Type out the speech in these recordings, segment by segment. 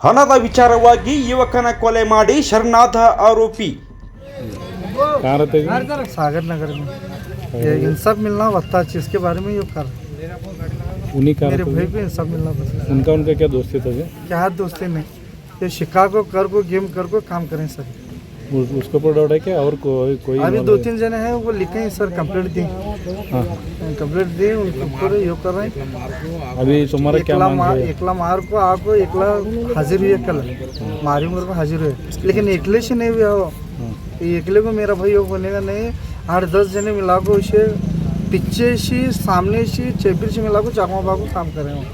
ಹಣದ ವಿಚಾರವಾಗಿ ಯುವಕನ ಕೊಲೆ ಮಾಡಿ ಶರಣಾದ ಆರೋಪಿ कहाँ रहते जी सागर नगर में ये इंसाफ मिलना वत्ता चीज़ के बारे में ये कर उन्हीं का मेरे रहते भाई थे? को इंसाफ मिलना बस उनका उनका क्या दोस्ती था जी क्या है दोस्ती नहीं ये शिकागो कर को गेम कर को काम करें सर उस- उसके ऊपर डाउट है क्या? और कोई कोई अभी दो तीन जने हैं वो लिखे हैं सर कंप्लेंट दी। है? कंप्लेंट दी उनके ऊपर ये कर रहे हैं। अभी तुम्हारा क्या मांग मार है? एकला मार को आपको एकला हाजिर हुई है कल मारी उम्र को हाजिर हुए। लेकिन एकले से नहीं हुआ वो। हाँ। एकले को मेरा भाई वो बनेगा नहीं। आठ दस जने मिला को उसे पीछे से सामने से चेपिर से मिला को चाकू बाकू काम करें वो।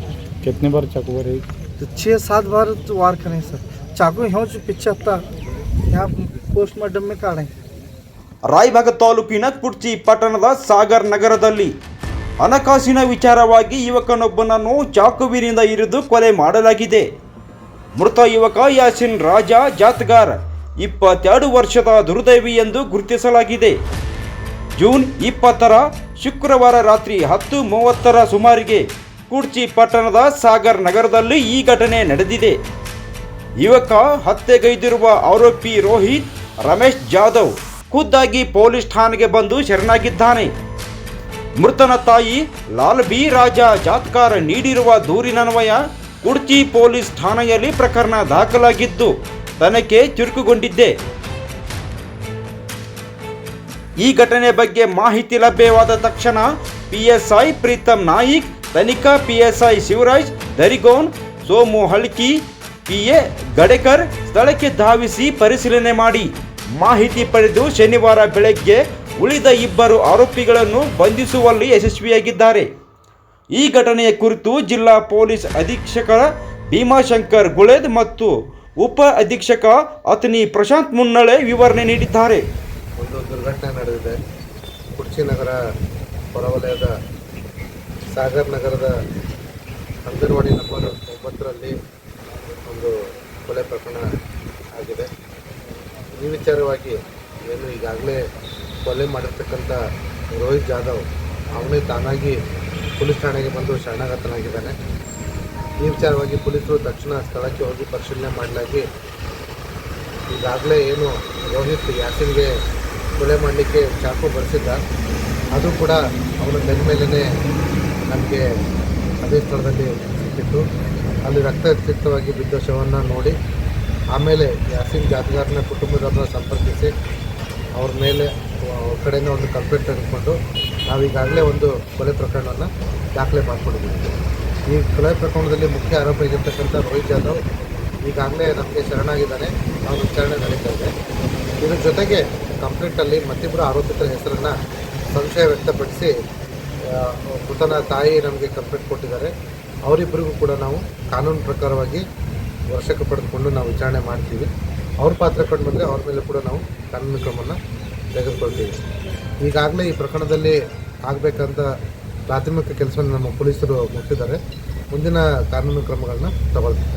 कितने बार चाकू मारे? तो छः सात बार तो वार करें सर। चाकू यहाँ से पीछे हफ़्ता यहाँ पोस्टमार्टम में काढ़ें ರಾಯಭಾಗ ತಾಲೂಕಿನ ಕುಡ್ಚಿ ಪಟ್ಟಣದ ಸಾಗರ್ ನಗರದಲ್ಲಿ ಹಣಕಾಸಿನ ವಿಚಾರವಾಗಿ ಯುವಕನೊಬ್ಬನನ್ನು ಚಾಕುವಿನಿಂದ ಇರಿದು ಕೊಲೆ ಮಾಡಲಾಗಿದೆ ಮೃತ ಯುವಕ ಯಾಸಿನ್ ರಾಜ ಜಾತ್ಗಾರ್ ಇಪ್ಪತ್ತೆರಡು ವರ್ಷದ ದುರ್ದೈವಿ ಎಂದು ಗುರುತಿಸಲಾಗಿದೆ ಜೂನ್ ಇಪ್ಪತ್ತರ ಶುಕ್ರವಾರ ರಾತ್ರಿ ಹತ್ತು ಮೂವತ್ತರ ಸುಮಾರಿಗೆ ಕುಡ್ಚಿ ಪಟ್ಟಣದ ಸಾಗರ್ ನಗರದಲ್ಲಿ ಈ ಘಟನೆ ನಡೆದಿದೆ ಯುವಕ ಹತ್ಯೆಗೈದಿರುವ ಆರೋಪಿ ರೋಹಿತ್ ರಮೇಶ್ ಜಾಧವ್ ಖುದ್ದಾಗಿ ಪೊಲೀಸ್ ಠಾಣೆಗೆ ಬಂದು ಶರಣಾಗಿದ್ದಾನೆ. ಮೃತನ ತಾಯಿ ಲಾಲ್ ಬಿ ರಾಜ ಜಾತ್ಕಾರ ನೀಡಿರುವ ದೂರಿನನ್ವಯ ಕುಡ್ಚಿ ಪೊಲೀಸ್ ಠಾಣೆಯಲ್ಲಿ ಪ್ರಕರಣ ದಾಖಲಾಗಿದ್ದು, ತನಿಖೆ ಚುರುಕುಗೊಂಡಿದ್ದೆ. ಈ ಘಟನೆ ಬಗ್ಗೆ ಮಾಹಿತಿ ಲಭ್ಯವಾದ ತಕ್ಷಣ ಪಿಎಸ್ಐ ಪ್ರೀತಮ್ ನಾಯಿಕ್, ತನಿಖಾ ಪಿಎಸ್ಐ ಶಿವರಾಜ್, ದರಿಗೋನ್, ಸೋಮು ಹಳ್ಕಿ ಪಿಎ ಗಡೇಕರ್ ಸ್ಥಳಕ್ಕೆ ಧಾವಿಸಿ ಪರಿಶೀಲನೆ ಮಾಡಿ. ಮಾಹಿತಿ ಪಡೆದು ಶನಿವಾರ ಬೆಳಗ್ಗೆ ಉಳಿದ ಇಬ್ಬರು ಆರೋಪಿಗಳನ್ನು ಬಂಧಿಸುವಲ್ಲಿ ಯಶಸ್ವಿಯಾಗಿದ್ದಾರೆ. ಈ ಘಟನೆಯ ಕುರಿತು ಜಿಲ್ಲಾ ಪೊಲೀಸ್ ಅಧೀಕ್ಷಕ ಭೀಮಾಶಂಕರ್ ಗುಳೇದ್ ಮತ್ತು ಉಪ ಅಧೀಕ್ಷಕ ಅತನಿ ಪ್ರಶಾಂತ್ ಮುನ್ನಳೆ ವಿವರಣೆ ನೀಡಿದ್ದಾರೆ. ಒಂದು ದುರ್ಘಟನೆ ನಡೆದಿದೆ. ಕುರ್ಚಿ ನಗರ ಹೊರವಲಯದ ಸಾಗರ್ ನಗರದ ಅಂಗನವಾಡಿ ನಂಬರ್ ಒಂಬತ್ತರಲ್ಲಿ ಒಂದು ಕೊಲೆ ಪ್ರಕರಣ ವಿಚಾರವಾಗಿ ಏನು ಈಗಾಗಲೇ ಕೊಲೆ ಮಾಡಿರ್ತಕ್ಕಂಥ ರೋಹಿತ್ ಜಾಧವ್, ಅವನೇ ತಾನಾಗಿ ಪೊಲೀಸ್ ಠಾಣೆಗೆ ಬಂದು ಶರಣಾಗತನಾಗಿದ್ದಾನೆ. ಈ ವಿಚಾರವಾಗಿ ಪೊಲೀಸರು ತಕ್ಷಣ ಸ್ಥಳಕ್ಕೆ ಹೋಗಿ ಪರಿಶೀಲನೆ ಮಾಡಲಾಗಿ ಈಗಾಗಲೇ ಏನು ರೋಹಿತ್ ಯಾಸಿನ್ಗೆ ಕೊಲೆ ಮಾಡಲಿಕ್ಕೆ ಚಾಕು ಬಳಸಿದ್ದ ಅದು ಕೂಡ ಅವನ ಬೆನ್ನ ಮೇಲೇ ನಮಗೆ ಅದೇ ಸ್ಥಳದಲ್ಲಿ ಸಿಕ್ಕಿತ್ತು. ಅಲ್ಲಿ ರಕ್ತಸಿಕ್ತವಾಗಿ ಬಿದ್ದ ಶವವನ್ನು ನೋಡಿ ಆಮೇಲೆ ಯಾಸಿನ್ ಜಾತಿಗಾರನ ಕುಟುಂಬದವ್ರನ್ನ ಸಂಪರ್ಕಿಸಿ ಅವ್ರ ಮೇಲೆ ಅವ್ರ ಕಡೆಯಿಂದ ಒಂದು ಕಂಪ್ಲೇಂಟ್ ತೆಗೆದುಕೊಂಡು ನಾವೀಗಾಗಲೇ ಒಂದು ಕೊಲೆ ಪ್ರಕರಣವನ್ನು ದಾಖಲೆ ಮಾಡಿಕೊಂಡಿದ್ದೀವಿ. ಈ ಕೊಲೆ ಪ್ರಕರಣದಲ್ಲಿ ಮುಖ್ಯ ಆರೋಪಿಯಾಗಿರ್ತಕ್ಕಂಥ ರೋಹಿತ್ ಜಾಧವ್ ಈಗಾಗಲೇ ನಮಗೆ ಶರಣಾಗಿದ್ದಾನೆ. ನಾವು ವಿಚಾರಣೆ ನಡೀತಾ ಇದೆ. ಇದ್ರ ಜೊತೆಗೆ ಕಂಪ್ಲೇಂಟಲ್ಲಿ ಮತ್ತಿಬ್ಬರು ಆರೋಪಿತರ ಹೆಸರನ್ನು ಸಂಶಯ ವ್ಯಕ್ತಪಡಿಸಿ ಮೃತನ ತಾಯಿ ನಮಗೆ ಕಂಪ್ಲೇಂಟ್ ಕೊಟ್ಟಿದ್ದಾರೆ. ಅವರಿಬ್ಬರಿಗೂ ಕೂಡ ನಾವು ಕಾನೂನು ಪ್ರಕಾರವಾಗಿ ವರ್ಷಕ್ಕೆ ಪಡೆದುಕೊಂಡು ನಾವು ವಿಚಾರಣೆ ಮಾಡ್ತೀವಿ. ಅವ್ರ ಪಾತ್ರ ಕಂಡು ಬಂದರೆ ಅವ್ರ ಮೇಲೆ ಕೂಡ ನಾವು ಕಾನೂನು ಕ್ರಮವನ್ನು ತೆಗೆದುಕೊಳ್ತೀವಿ. ಈಗಾಗಲೇ ಈ ಪ್ರಕರಣದಲ್ಲಿ ಆಗಬೇಕಂತ ಪ್ರಾಥಮಿಕ ಕೆಲಸವನ್ನು ನಮ್ಮ ಪೊಲೀಸರು ಮುಟ್ಟಿದ್ದಾರೆ. ಮುಂದಿನ ಕಾನೂನು ಕ್ರಮಗಳನ್ನ ತಗೊಳ್ತೀವಿ.